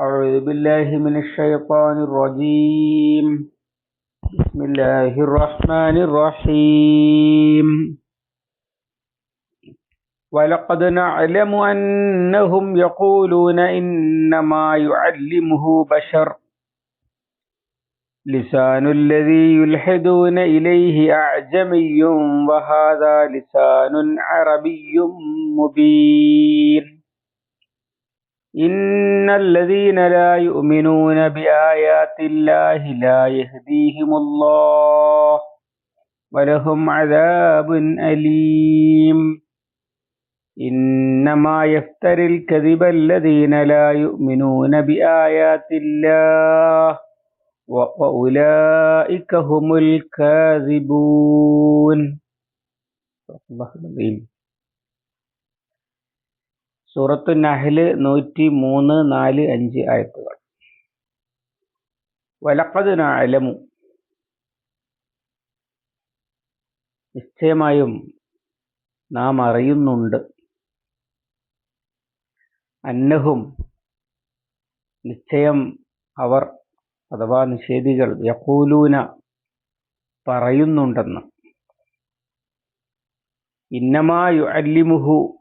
أعوذ بالله من الشيطان الرجيم. بسم الله الرحمن الرحيم. ولقد نعلم أنهم يقولون إنما يعلمه بشر. لسان الذي يلحدون إليه أعجمي وهذا لسان عربي مبين. إن الذين لا يؤمنون بآيات الله لا يهديهم الله ولهم عذاب أليم إنما يفتر الكذب الذين لا يؤمنون بآيات الله وأولئك هم الكاذبون الله العظيم സൂറത്തു നഹൽ നൂറ്റി മൂന്ന് നാല് അഞ്ച് ആയത്തുകൾ. വലക്കത് നാലമു നിശ്ചയമായും നാം അറിയുന്നുണ്ട്. അന്നഹും നിശ്ചയം അവർ അഥവാ നിഷേധികൾ യക്കൂലൂന പറയുന്നുണ്ടെന്ന്. ഇന്നമായു അല്ലിമുഹു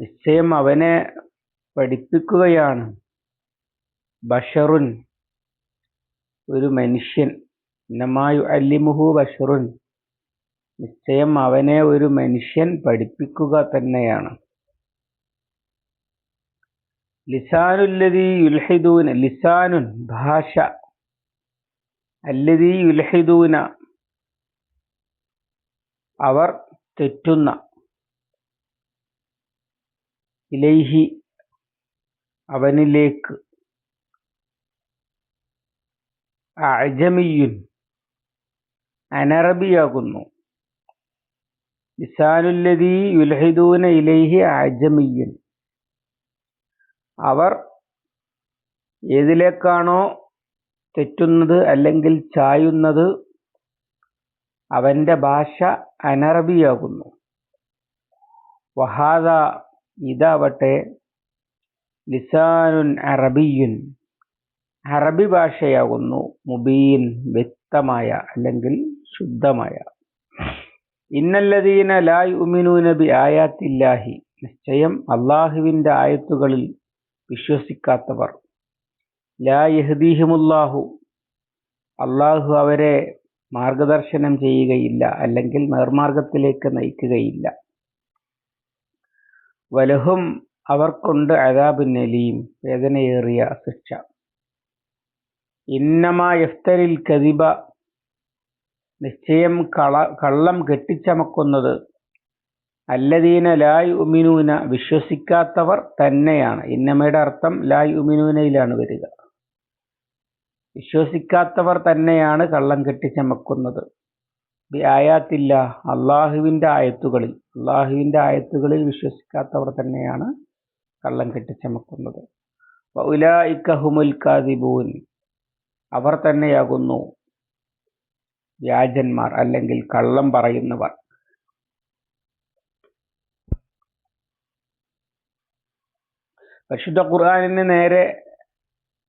നിശ്ചയം അവനെ പഠിപ്പിക്കുകയാണ്. ബഷറുൻ ഒരു മനുഷ്യൻ. ഇന്നമായു അല്ലിമുഹു ബഷറുൻ. നിശ്ചയം അവനെ ഒരു മനുഷ്യൻ പഠിപ്പിക്കുക തന്നെയാണ്. ലിസാനുല്ലതി യുൽഹിദൂന ലിസാനുൻ ഭാഷ. അല്ലതി യുൽഹിദൂന. അവർ തെറ്റുന്ന ഇലൈഹി അവനിലേക്ക് അജമിയുൻ അനറബിയാകുന്നു. ലിസാനുല്ലതി യുൽഹിദൂന ഇലൈഹി അജമിയുൻ അവർ ഏതിലേക്കാണോ തെറ്റുന്നത് അല്ലെങ്കിൽ ചായുന്നത് അവന്റെ ഭാഷ അനറബിയാകുന്നു. വഹാദ ഇതാവട്ടെ ലിസാനുൻ അറബിയുൻ. അറബി ഭാഷയാകുന്നു മുബീൻ വ്യക്തമായ അല്ലെങ്കിൽ ശുദ്ധമായ. ഇന്നല്ലദീന ലായ് യുമിനൂന ബി ആയാത്തില്ലാഹി നിശ്ചയം അള്ളാഹുവിന്റെ ആയത്തുകളിൽ വിശ്വസിക്കാത്തവർ. ലാ യഹദീഹിമുല്ലാഹു. അള്ളാഹു അവരെ മാർഗദർശനം ചെയ്യുകയില്ല അല്ലെങ്കിൽ നേർമാർഗത്തിലേക്ക് നയിക്കുകയില്ല. വലഹും അവർക്കുണ്ട് നലീം വേദനയേറിയ ശിക്ഷ. ഇന്നമാ യഫ്തരിൽ കതിബ നിശ്ചയം കള കള്ളം കെട്ടിച്ചമക്കുന്നത്. അല്ലദീന ലായ് ഉമിനൂന വിശ്വസിക്കാത്തവർ തന്നെയാണ്. ഇന്നമയുടെ അർത്ഥം ലായ് ഉമിനൂനയിലാണ് വരിക. വിശ്വസിക്കാത്തവർ തന്നെയാണ് കള്ളം കെട്ടിച്ചമക്കുന്നത്. ബി ആയാത്തില്ല അള്ളാഹുവിന്റെ ആയത്തുകളിൽ അള്ളാഹുവിന്റെ ആയത്തുകളിൽ വിശ്വസിക്കാത്തവർ തന്നെയാണ് കള്ളം കെട്ടിച്ചമക്കുന്നത്. ഉലായിക്കഹുമുൽ കാദിബൂൻ. അവർ തന്നെയാകുന്നു വ്യാജന്മാർ അല്ലെങ്കിൽ കള്ളം പറയുന്നവർ. പരിശുദ്ധ ഖുർആാനിന് നേരെ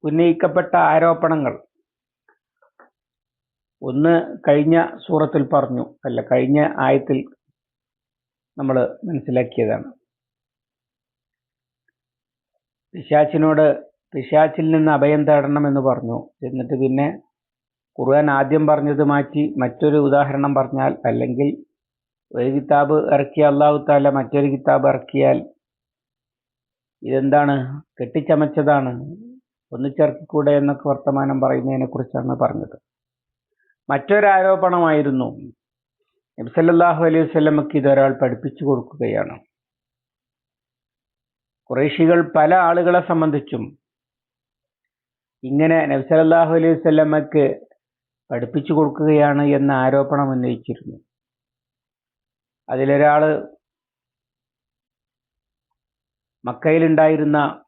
ഉന്നയിക്കപ്പെട്ട ആരോപണങ്ങൾ ഒന്ന് കഴിഞ്ഞ സൂറത്തിൽ പറഞ്ഞു അല്ല കഴിഞ്ഞ ആയത്തിൽ നമ്മൾ മനസ്സിലാക്കിയതാണ്. പിശാച്ചിനോട് പിശാച്ചിൽ നിന്ന് അഭയം തേടണം എന്ന് പറഞ്ഞു. എന്നിട്ട് പിന്നെ ഖുർആൻ ആദ്യം പറഞ്ഞത് മാറ്റി മറ്റൊരു ഉദാഹരണം പറഞ്ഞാൽ അല്ലെങ്കിൽ ഒരു കിതാബ് ഇറക്കിയ അള്ളാഹു താല മറ്റൊരു കിതാബ് ഇറക്കിയാൽ ഇതെന്താണ്? കെട്ടിച്ചമച്ചതാണ്. ഒന്നിച്ചിറക്കിക്കൂടെ എന്നൊക്കെ വർത്തമാനം പറയുന്നതിനെ കുറിച്ചാണ് പറഞ്ഞത്. മറ്റൊരാരോപണമായിരുന്നു. നബ്സല്ലാഹു അലൈഹി വസ്ലമക്ക് ഇതൊരാൾ പഠിപ്പിച്ചു കൊടുക്കുകയാണ്. കുറേശികൾ പല ആളുകളെ സംബന്ധിച്ചും ഇങ്ങനെ നബ്സല്ലാഹു അലൈഹി വസ്ലമക്ക് പഠിപ്പിച്ചു കൊടുക്കുകയാണ് എന്ന ആരോപണം ഉന്നയിച്ചിരുന്നു. അതിലൊരാൾ മക്കയിലുണ്ടായിരുന്ന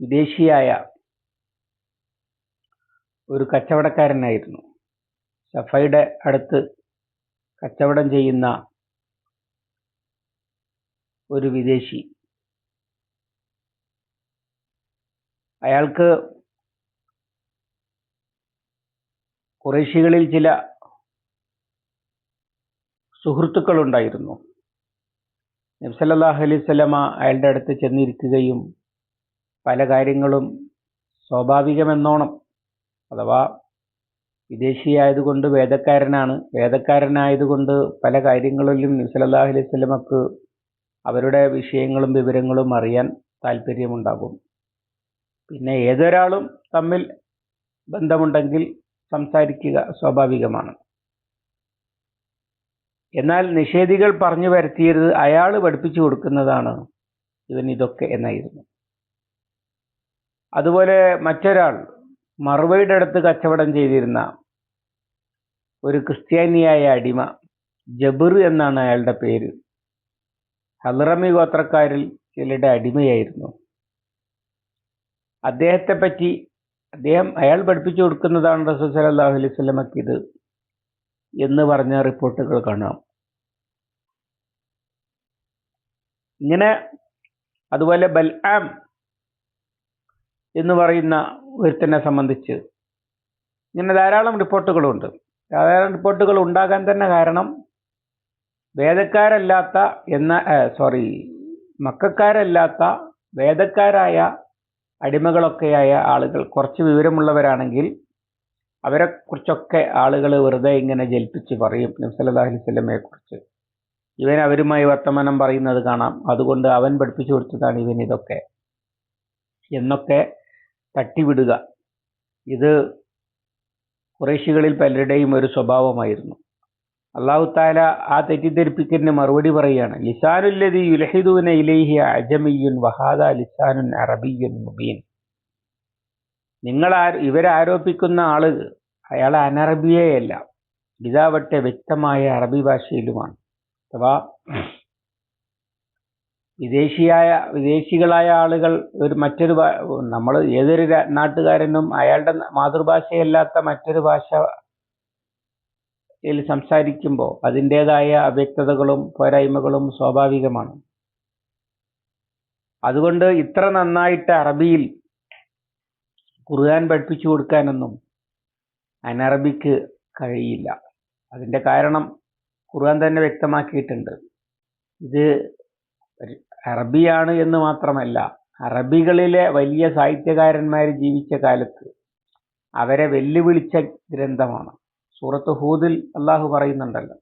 വിദേശിയായ ഒരു കച്ചവടക്കാരനായിരുന്നു. സഫയുടെ അടുത്ത് കച്ചവടം ചെയ്യുന്ന ഒരു വിദേശി. അയാൾക്ക് കുറേശികളിൽ ചില സുഹൃത്തുക്കളുണ്ടായിരുന്നു. നബ്സല്ലാഹു അലൈഹി സ്വലമ അയാളുടെ അടുത്ത് ചെന്നിരിക്കുകയും പല കാര്യങ്ങളും സ്വാഭാവികമെന്നോണം അഥവാ വിദേശിയായതുകൊണ്ട് വേദക്കാരനാണ്. വേദക്കാരനായതുകൊണ്ട് പല കാര്യങ്ങളിലും നിസലല്ലാഹു അലൈഹി വസല്ലമക്ക് അവരുടെ വിഷയങ്ങളും വിവരങ്ങളും അറിയാൻ താല്പര്യമുണ്ടാകും. പിന്നെ ഏതൊരാളും തമ്മിൽ ബന്ധമുണ്ടെങ്കിൽ സംസാരിക്കുക സ്വാഭാവികമാണ്. എന്നാൽ നിഷേധികൾ പറഞ്ഞു വരുത്തിയത് അയാൾ പഠിപ്പിച്ചു കൊടുക്കുന്നതാണ് ഇവൻ ഇതൊക്കെ എന്നായിരുന്നു. അതുപോലെ മറ്റൊരാൾ മറുവയുടെ അടുത്ത് കച്ചവടം ചെയ്തിരുന്ന ഒരു ക്രിസ്ത്യാനിയായ അടിമ ജബിർ എന്നാണ് അയാളുടെ പേര്. ഹലറമി ഗോത്രക്കാരിൽ ചിലരുടെ അടിമയായിരുന്നു. അദ്ദേഹത്തെ പറ്റി അദ്ദേഹം അയാൾ പഠിപ്പിച്ചു കൊടുക്കുന്നതാണ് റസൂൽ സലാഹു അലൈഹി സ്വലമക്ക് ഇത് എന്ന് പറഞ്ഞ റിപ്പോർട്ടുകൾ കാണാം. ഇങ്ങനെ അതുപോലെ ബൽആം എന്ന് പറയുന്ന ഒരുത്തനെ സംബന്ധിച്ച്. ഇങ്ങനെ ധാരാളം റിപ്പോർട്ടുകളുണ്ട്. ധാരാളം റിപ്പോർട്ടുകൾ ഉണ്ടാകാൻ തന്നെ കാരണം വേദക്കാരല്ലാത്ത എന്ന സോറി മക്കാരല്ലാത്ത വേദക്കാരായ അടിമകളൊക്കെയായ ആളുകൾ കുറച്ച് വിവരമുള്ളവരാണെങ്കിൽ അവരെ കുറിച്ചൊക്കെ ആളുകൾ വെറുതെ ഇങ്ങനെ ജൽപ്പിച്ച് പറയും. നബ്സല്ലാ കുറിച്ച്. ഇവൻ അവരുമായി വർത്തമാനം പറയുന്നത് കാണാം. അതുകൊണ്ട് അവൻ പഠിപ്പിച്ചു കൊടുത്തതാണ് ഇവൻ ഇതൊക്കെ. എന്നൊക്കെ തട്ടിവിടുക. ഇത് കുറേശികളിൽ പലരുടെയും ഒരു സ്വഭാവമായിരുന്നു. അള്ളാഹു താല ആ തെറ്റിദ്ധരിപ്പിക്കലിന് മറുപടി പറയുകയാണ് ലിസാനുല്ലതി യുലഹിദൂന ഇലൈഹി അജമിയുൻ വഹാദ ലിസാനുൻ അറബിയുൻ മുബീൻ. നിങ്ങൾ ഇവരാരോപിക്കുന്ന ആൾ അയാൾ അനറബിയെയല്ല ഇതാവട്ടെ വ്യക്തമായ അറബി ഭാഷയിലുമാണ്. അഥവാ വിദേശിയായ വിദേശികളായ ആളുകൾ ഒരു മറ്റൊരു നമ്മൾ ഏതൊരു നാട്ടുകാരനും അയാളുടെ മാതൃഭാഷയല്ലാത്ത മറ്റൊരു ഭാഷ സംസാരിക്കുമ്പോൾ അതിന്റെതായ അവ്യക്തതകളും പോരായ്മകളും സ്വാഭാവികമാണ്. അതുകൊണ്ട് ഇത്ര നന്നായിട്ട് അറബിയിൽ ഖുർആൻ പഠിപ്പിച്ചു കൊടുക്കാനൊന്നും അനറബിക്ക് കഴിയില്ല. അതിന്റെ കാരണം ഖുർആൻ തന്നെ വ്യക്തമാക്കിയിട്ടുണ്ട്. ഇത് അറബിയാണ് എന്ന് മാത്രമല്ല അറബികളിലെ വലിയ സാഹിത്യകാരന്മാർ ജീവിച്ച കാലത്ത് അവരെ വെല്ലുവിളിച്ച ഗ്രന്ഥമാണ്. സൂറത്ത് ഹൂദിൽ അള്ളാഹു പറയുന്നുണ്ടല്ലോ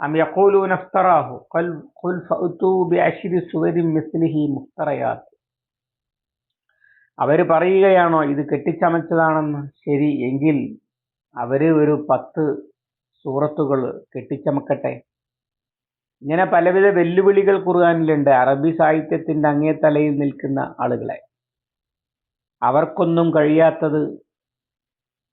അം യഖൂലൂന ഇഫ്തറാഹു ഖൽ മിസ്ലിഹി മുഫ്തറയാത്ത് അവർ പറയുകയാണോ ഇത് കെട്ടിച്ചമച്ചതാണെന്ന്? ശരി എങ്കിൽ അവർ ഒരു പത്ത് സൂറത്തുകൾ കെട്ടിച്ചമക്കട്ടെ. ഇങ്ങനെ പലവിധ വെല്ലുവിളികൾ ഖുർആാനിലുണ്ട്. അറബി സാഹിത്യത്തിന്റെ അങ്ങേ തലയിൽ നിൽക്കുന്ന ആളുകളെ. അവർക്കൊന്നും കഴിയാത്തത്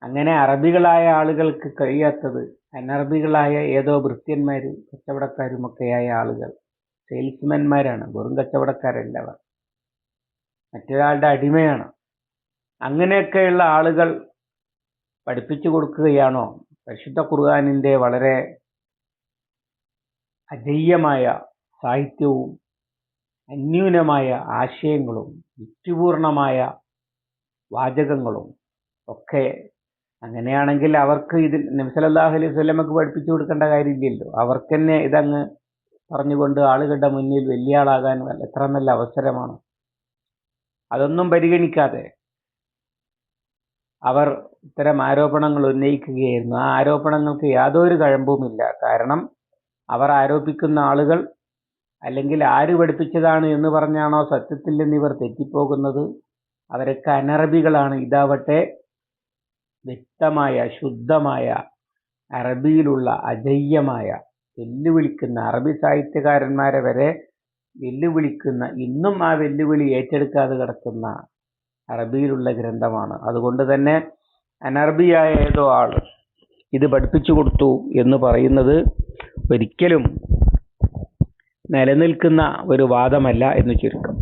അങ്ങനെ അറബികളായ ആളുകൾക്ക് കഴിയാത്തത് അനറബികളായ ഏതോ ഭൃത്യന്മാരും കച്ചവടക്കാരുമൊക്കെയായ ആളുകൾ സെയിൽസ്മാൻമാരാണ് വെറും കച്ചവടക്കാരല്ല അവർ. മറ്റൊരാളുടെ അടിമയാണ്. അങ്ങനെയൊക്കെയുള്ള ആളുകൾ പഠിപ്പിച്ചു കൊടുക്കുകയാണോ? പരിശുദ്ധ ഖുർആാനിന്റെ വളരെ അജയ്യമായ സാഹിത്യവും അന്യൂനമായ ആശയങ്ങളും യുക്തിപൂർണമായ വാചകങ്ങളും ഒക്കെ അങ്ങനെയാണെങ്കിൽ അവർക്ക് ഇതിൽ നബ്സലല്ലാഹു അലൈഹി സ്വലമക്ക് പഠിപ്പിച്ചു കൊടുക്കേണ്ട കാര്യമില്ലല്ലോ. അവർക്ക് തന്നെ ഇതങ്ങ് പറഞ്ഞുകൊണ്ട് ആളുകളുടെ മുന്നിൽ വലിയ ആളാകാൻ എത്ര നല്ല അവസരമാണ്. അതൊന്നും പരിഗണിക്കാതെ അവർ ഇത്തരം ആരോപണങ്ങൾ ഉന്നയിക്കുകയായിരുന്നു. ആ ആരോപണങ്ങൾക്ക് യാതൊരു കഴമ്പുമില്ല. കാരണം അവർ ആരോപിക്കുന്ന ആളുകൾ അല്ലെങ്കിൽ ആര് പഠിപ്പിച്ചതാണ് എന്ന് പറഞ്ഞാണോ സത്യത്തിൽ നിന്ന് ഇവർ തെറ്റിപ്പോകുന്നത്? അവരൊക്കെ അനറബികളാണ്. ഇതാവട്ടെ വ്യക്തമായ ശുദ്ധമായ അറബിയിലുള്ള അജയ്യമായ വെല്ലുവിളിക്കുന്ന അറബി സാഹിത്യകാരന്മാരെ വരെ വെല്ലുവിളിക്കുന്ന ഇന്നും ആ വെല്ലുവിളി ഏറ്റെടുക്കാതെ കിടക്കുന്ന അറബിയിലുള്ള ഗ്രന്ഥമാണ്. അതുകൊണ്ട് തന്നെ അനർബിയായ ഏതോ ആൾ ഇത് പഠിപ്പിച്ചു കൊടുത്തു എന്ന് പറയുന്നത് ഒരിക്കലും നിലനിൽക്കുന്ന ഒരു വാദമല്ല എന്ന് ചുരുക്കം.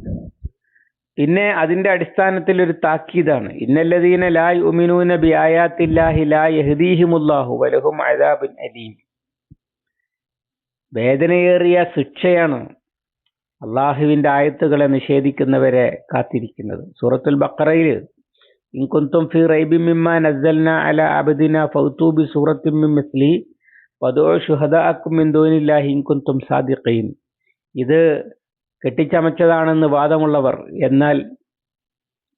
പിന്നെ അതിന്റെ അടിസ്ഥാനത്തിൽ ഒരു താക്കീതാണ്. ഇന്നല്ലദീന ലായ് യുമിനൂന ബി ആയാത്തില്ലാഹി ലാ യഹ്ദീഹിമുല്ലാഹു വലഹും അദാബുൻ അലീം. വേദനയേറിയ ശിക്ഷയാണ് അള്ളാഹുവിന്റെ ആയത്തുകളെ നിഷേധിക്കുന്നവരെ കാത്തിരിക്കുന്നത്. സൂറത്തുൽ ബക്കറയിൽ ഇൻകുന്തും ഫി റൈബി മിമ്മ നസ്സൽന അല അബദിന ഫൗതൂബി സൂറത്തിമ്മിം മിസ്ലി വദൂ ശുഹദാഅക്കും മിൻ ദൂനില്ലാഹി ഇൻ കുന്തും സാദിഖീൻ. ഇത് കെട്ടിച്ചമച്ചതാണെന്ന് വാദമുള്ളവർ. എന്നാൽ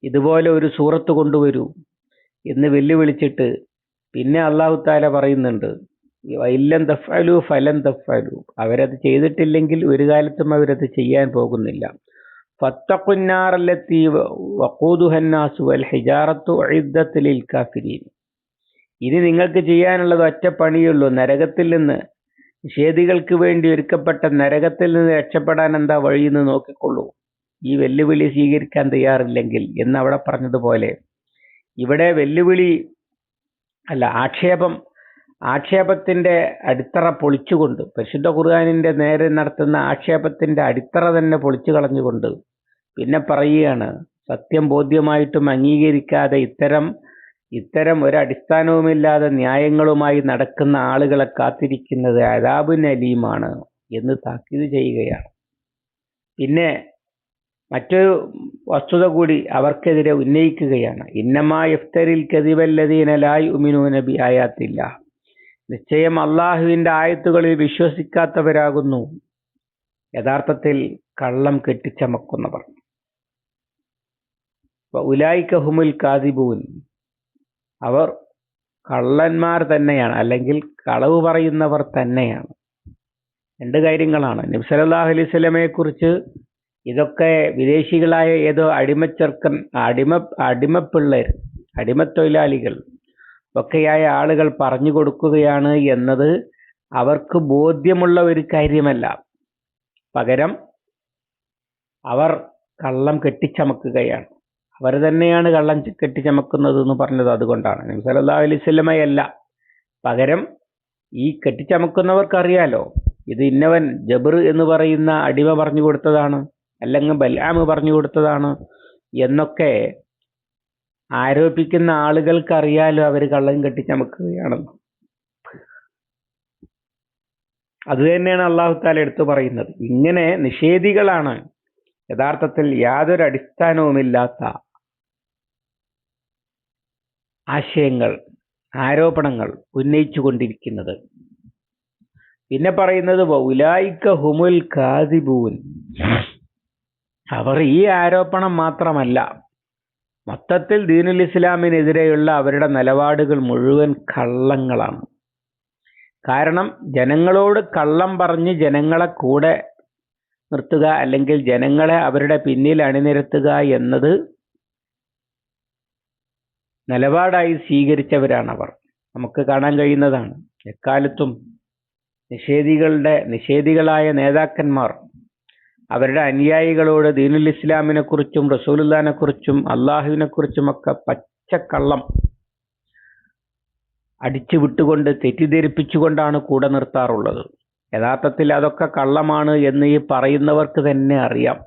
ഇതുപോലെ ഒരു സൂറത്ത് കൊണ്ടുവരൂ എന്ന് വെല്ലുവിളിച്ചിട്ട് പിന്നെ അള്ളാഹു താല പറയുന്നുണ്ട് ഇല്ലം തഫാലു ഫലം തഫാലു അവരത് ചെയ്തിട്ടില്ലെങ്കിൽ ഒരു കാലത്തും അവരത് ചെയ്യാൻ പോകുന്നില്ല. ഫത്തഖുന്നാറല്ലത്തി വഖൂദുഹന്നാസു വൽ ഹിജാറത്തു കാഫിരീൻ. ഇനി നിങ്ങൾക്ക് ചെയ്യാനുള്ളത് ഒറ്റ പണിയുള്ളൂ. നരകത്തിൽ നിന്ന് നിഷേധികൾക്ക് വേണ്ടി ഒരുക്കപ്പെട്ട നരകത്തിൽ നിന്ന് രക്ഷപ്പെടാൻ എന്താ വഴിയെന്ന് നോക്കിക്കൊള്ളൂ. ഈ വെല്ലുവിളി സ്വീകരിക്കാൻ തയ്യാറില്ലെങ്കിൽ എന്ന് അവിടെ പറഞ്ഞതുപോലെ ഇവിടെ വെല്ലുവിളി അല്ല ആക്ഷേപം ആക്ഷേപത്തിന്റെ അടിത്തറ പൊളിച്ചുകൊണ്ട് പരിശുദ്ധ ഖുർആാനിന്റെ നേരെ നടത്തുന്ന ആക്ഷേപത്തിന്റെ അടിത്തറ തന്നെ പൊളിച്ചു കളഞ്ഞുകൊണ്ട് പിന്നെ പറയുകയാണ് സത്യം ബോധ്യമായിട്ടും അംഗീകരിക്കാതെ ഇത്തരം ഇത്തരം ഒരടിസ്ഥാനവുമില്ലാതെ ന്യായങ്ങളുമായി നടക്കുന്ന ആളുകളെ കാത്തിരിക്കുന്നത് അതാബുൻ അലീമാണ് എന്ന് താക്കീത് ചെയ്യുകയാണ്. പിന്നെ മറ്റൊരു വസ്തുത കൂടി അവർക്കെതിരെ ഉന്നയിക്കുകയാണ്. ഇന്നമാ ഇഫ്തരിൽ കെതിവല്ലതീനലായി ഉമിനു നബി ആയാത്തില്ല. നിശ്ചയം അള്ളാഹുവിന്റെ ആയത്തുകളിൽ വിശ്വസിക്കാത്തവരാകുന്നു. യഥാർത്ഥത്തിൽ കള്ളം കെട്ടിച്ചമക്കുന്നവർ. ഉലായിക്കഹുമുൽ ഹുമുൽ കാദിബൂൻ. അവർ കള്ളന്മാർ തന്നെയാണ് അല്ലെങ്കിൽ കളവ് പറയുന്നവർ തന്നെയാണ്. രണ്ട് കാര്യങ്ങളാണ്. നബ്സലാഹു അലൈഹി സ്വലമയെ കുറിച്ച് ഇതൊക്കെ വിദേശികളായ ഏതോ അടിമച്ചെറുക്കൻ അടിമ അടിമപ്പിള്ളേർ അടിമത്തൊഴിലാളികൾ ഒക്കെയായ ആളുകൾ പറഞ്ഞു കൊടുക്കുകയാണ് എന്നത് അവർക്ക് ബോധ്യമുള്ള ഒരു കാര്യമല്ല. പകരം അവർ കള്ളം കെട്ടിച്ചമക്കുകയാണ്. അവർ തന്നെയാണ് കള്ളം കെട്ടിച്ചമക്കുന്നത് എന്ന് പറഞ്ഞത് അതുകൊണ്ടാണ്. നബി സല്ലല്ലാഹു അലൈഹി വസല്ലമയല്ല. പകരം ഈ കെട്ടിച്ചമക്കുന്നവർക്കറിയാലോ ഇത് ഇന്നവൻ ജബർ എന്ന് പറയുന്ന അടിമ പറഞ്ഞു കൊടുത്തതാണ് അല്ലെങ്കിൽ ബലാമ് പറഞ്ഞു കൊടുത്തതാണ് എന്നൊക്കെ ആരോപിക്കുന്ന ആളുകൾക്കറിയാലോ അവർ കള്ളം കെട്ടിച്ചമക്കുകയാണെന്ന്. അത് തന്നെയാണ് അള്ളാഹു താല എടുത്തു പറയുന്നത്. ഇങ്ങനെ നിഷേധികളാണ് യഥാർത്ഥത്തിൽ യാതൊരു അടിസ്ഥാനവുമില്ലാത്ത ആശയങ്ങൾ ആരോപണങ്ങൾ ഉന്നയിച്ചു കൊണ്ടിരിക്കുന്നത് പിന്നെ പറയുന്നത് ഉലായിക്ക ഹുമുൽ കാതിബൂൻ അവർ ഈ ആരോപണം മാത്രമല്ല മൊത്തത്തിൽ ദീനുൽ ഇസ്ലാമിനെതിരെയുള്ള അവരുടെ നിലപാടുകൾ മുഴുവൻ കള്ളങ്ങളാണ്. കാരണം ജനങ്ങളോട് കള്ളം പറഞ്ഞ് ജനങ്ങളെ കൂടെ നിർത്തുക അല്ലെങ്കിൽ ജനങ്ങളെ അവരുടെ പിന്നിൽ അണിനിരത്തുക എന്നത് നിലപാടായി അവർ നമുക്ക് കാണാൻ കഴിയുന്നതാണ്. എക്കാലത്തും നിഷേധികളുടെ നിഷേധികളായ നേതാക്കന്മാർ അവരുടെ അനുയായികളോട് ദീനുൽ ഇസ്ലാമിനെ കുറിച്ചും റസൂലുല്ലാനെ കുറിച്ചും അള്ളാഹുവിനെ കുറിച്ചുമൊക്കെ പച്ചക്കള്ളം അടിച്ചു വിട്ടുകൊണ്ട് തെറ്റിദ്ധരിപ്പിച്ചുകൊണ്ടാണ് കൂടെ നിർത്താറുള്ളത്. യഥാർത്ഥത്തിൽ അതൊക്കെ കള്ളമാണ് എന്ന് ഈ പറയുന്നവർക്ക് തന്നെ അറിയാം.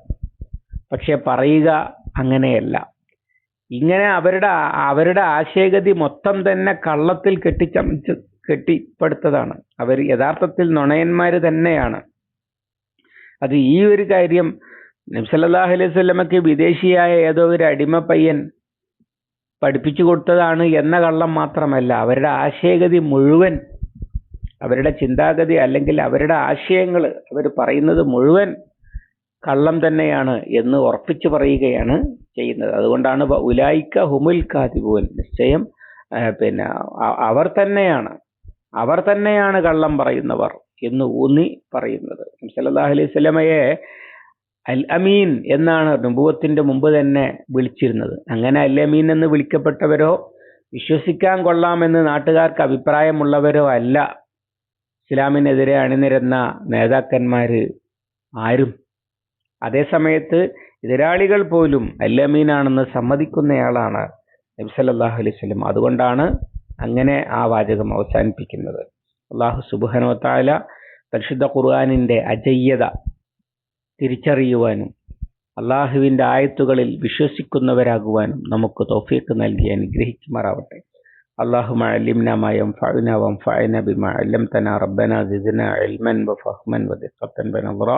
പക്ഷെ പറയുക അങ്ങനെയല്ല. ഇങ്ങനെ അവരുടെ അവരുടെ ആശയഗതി മൊത്തം തന്നെ കള്ളത്തിൽ കെട്ടിച്ചമച്ച് കെട്ടിപ്പടുത്തതാണ്. അവർ യഥാർത്ഥത്തിൽ നുണയന്മാർ തന്നെയാണ്. അത് ഈ ഒരു കാര്യം നബ്സല്ലാഹു അലൈഹി സ്വലമക്ക് വിദേശിയായ ഏതോ ഒരു അടിമ പയ്യൻ പഠിപ്പിച്ചു കൊടുത്തതാണ് എന്ന കള്ളം മാത്രമല്ല അവരുടെ ആശയഗതി മുഴുവൻ അവരുടെ ചിന്താഗതി അല്ലെങ്കിൽ അവരുടെ ആശയങ്ങൾ അവർ പറയുന്നത് മുഴുവൻ കള്ളം തന്നെയാണ് എന്ന് ഉറപ്പിച്ചു പറയുകയാണ് ചെയ്യുന്നത്. അതുകൊണ്ടാണ് ഉലായിക്ക ഹുമുൽ കാതിബുവൻ നിശ്ചയം പിന്നെ അവർ തന്നെയാണ്. അവർ തന്നെയാണ് കള്ളം പറയുന്നവർ എന്ന് ഊന്നി പറയുന്നത്. സല്ലല്ലാഹു അലൈഹി സ്വലമയെ അൽ അമീൻ എന്നാണ് നുബുവത്തിന്റെ മുമ്പ് തന്നെ വിളിച്ചിരുന്നത്. അങ്ങനെ അൽ അമീൻ എന്ന് വിളിക്കപ്പെട്ടവരോ വിശ്വസിക്കാൻ കൊള്ളാമെന്ന് നാട്ടുകാർക്ക് അഭിപ്രായമുള്ളവരോ അല്ല. ഇസ്ലാമിനെതിരെ അണിനിരന്ന നേതാക്കന്മാര് ആരും അതേസമയത്ത് എതിരാളികൾ പോലും അൽ അമീനാണെന്ന് സമ്മതിക്കുന്നയാളാണ് നബി സല്ലല്ലാഹു അലൈഹി വസല്ലം അതുകൊണ്ടാണ് അങ്ങനെ ആ വാചകം അവസാനിപ്പിക്കുന്നത് അള്ളാഹു സുബാനോ താല പരിശുദ്ധ ഖുർആാനിന്റെ അജയ്യത തിരിച്ചറിയുവാനും അള്ളാഹുവിന്റെ ആയത്തുകളിൽ വിശ്വസിക്കുന്നവരാകുവാനും നമുക്ക് തോഫീക്ക് നൽകി അനുഗ്രഹിക്കുമാറാവട്ടെ اللهم علمنا ما ينفعنا وانفعنا بما علمتنا ربنا زدنا علما وفهما ودقة بنظرا